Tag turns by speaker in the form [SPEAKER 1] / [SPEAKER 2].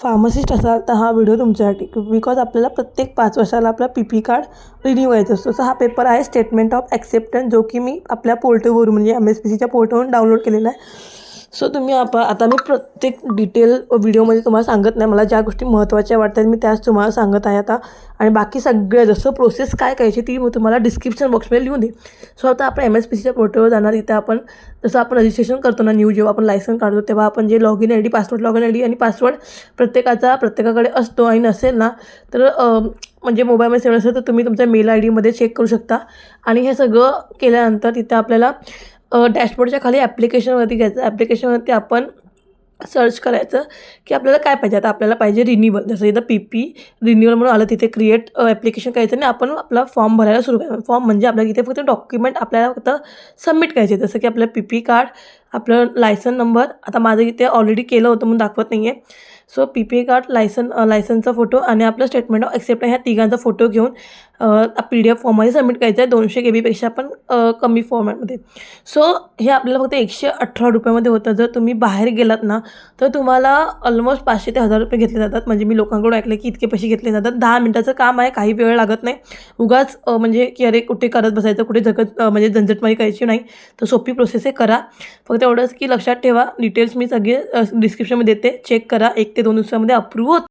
[SPEAKER 1] Pharmacist असाल तर हा व्हिडिओ तुमच्यासाठी बिकॉज आपल्याला प्रत्येक पाच वर्षाला आपला पी पी कार्ड रिन्यू व्हायचा असतो. सो हा पेपर आहे स्टेटमेंट ऑफ ॲक्सेप्टन्स जो की मी आपल्या पोर्टलवरून म्हणजे एम एस पी सीच्या पोर्टलवरून डाउनलोड केलेला आहे. सो तुम्ही आप आता मी प्रत्येक डिटेल व्हिडिओमध्ये तुम्हाला सांगत नाही. मला ज्या गोष्टी महत्त्वाच्या वाटतात मी त्याच तुम्हाला सांगत आहे आता. आणि बाकी सगळं जसं प्रोसेस काय करायची ती मी तुम्हाला डिस्क्रिप्शन बॉक्समध्ये लिहून देईन सो आता आपण एम एस पी सीच्या पोर्टलवर जाणार. तिथे आपण जसं आपण रजिस्ट्रेशन करतो ना न्यू जेव्हा आपण लायसन काढतो तेव्हा आपण जे log in I D password log in I D आणि पासवर्ड प्रत्येकाचा प्रत्येकाकडे असतो आणि नसेल ना तर म्हणजे मोबाईलमध्ये सेवन असेल तर तुम्ही तुमच्या मेल आय डीमध्ये चेक करू शकता. आणि हे सगळं केल्यानंतर तिथे आपल्याला डॅशबोर्डच्या खाली ॲप्लिकेशनवरती घ्यायचं. ॲप्लिकेशनवरती आपण सर्च करायचं की आपल्याला काय पाहिजे. आता आपल्याला पाहिजे रिन्युअल जसं इथं पी पी रिन्युअल म्हणून आलं तिथे क्रिएट ॲप्लिकेशन करायचं आणि आपण आपला फॉर्म भरायला सुरू करायचं. फॉर्म म्हणजे आपल्याला इथे फक्त डॉक्युमेंट आपल्याला फक्त सबमिट करायचे. जसं की आपलं पी पी कार्ड आपलं लायसन नंबर आता माझं इथे ऑलरेडी केलं होतं म्हणून दाखवत नाही आहे so P P card licence लायसनचा photo आणि आपलं स्टेटमेंट ऑफ एक्सेप्ट ह्या तिघांचा फोटो घेऊन पी डी एफ फॉर्ममध्ये सबमिट करायचं आहे. दोनशे के बीपेक्षा पण कमी फॉर्मॅटमध्ये सो हे आपल्याला फक्त एकशे अठरा रुपयामध्ये होतं. जर तुम्ही बाहेर गेलात ना तर तुम्हाला ऑलमोस्ट पाचशे ते हजार रुपये घेतले जातात. म्हणजे मी लोकांकडून ऐकलं की इतके पैसे घेतले जातात. दहा मिनटाचं काम आहे काही वेळ लागत नाही. उगाच म्हणजे की अरे कुठे करत बसायचं कुठे जगत म्हणजे झंझटमारी करायची नाही. तर सोपी प्रोसेस आहे करा. फक्त एवढंच की लक्षात ठेवा. डिटेल्स मी सगळे डिस्क्रिप्शनमध्ये देते. चेक करा. एक ते दोन दिवसामध्ये अप्रूव्ह होत.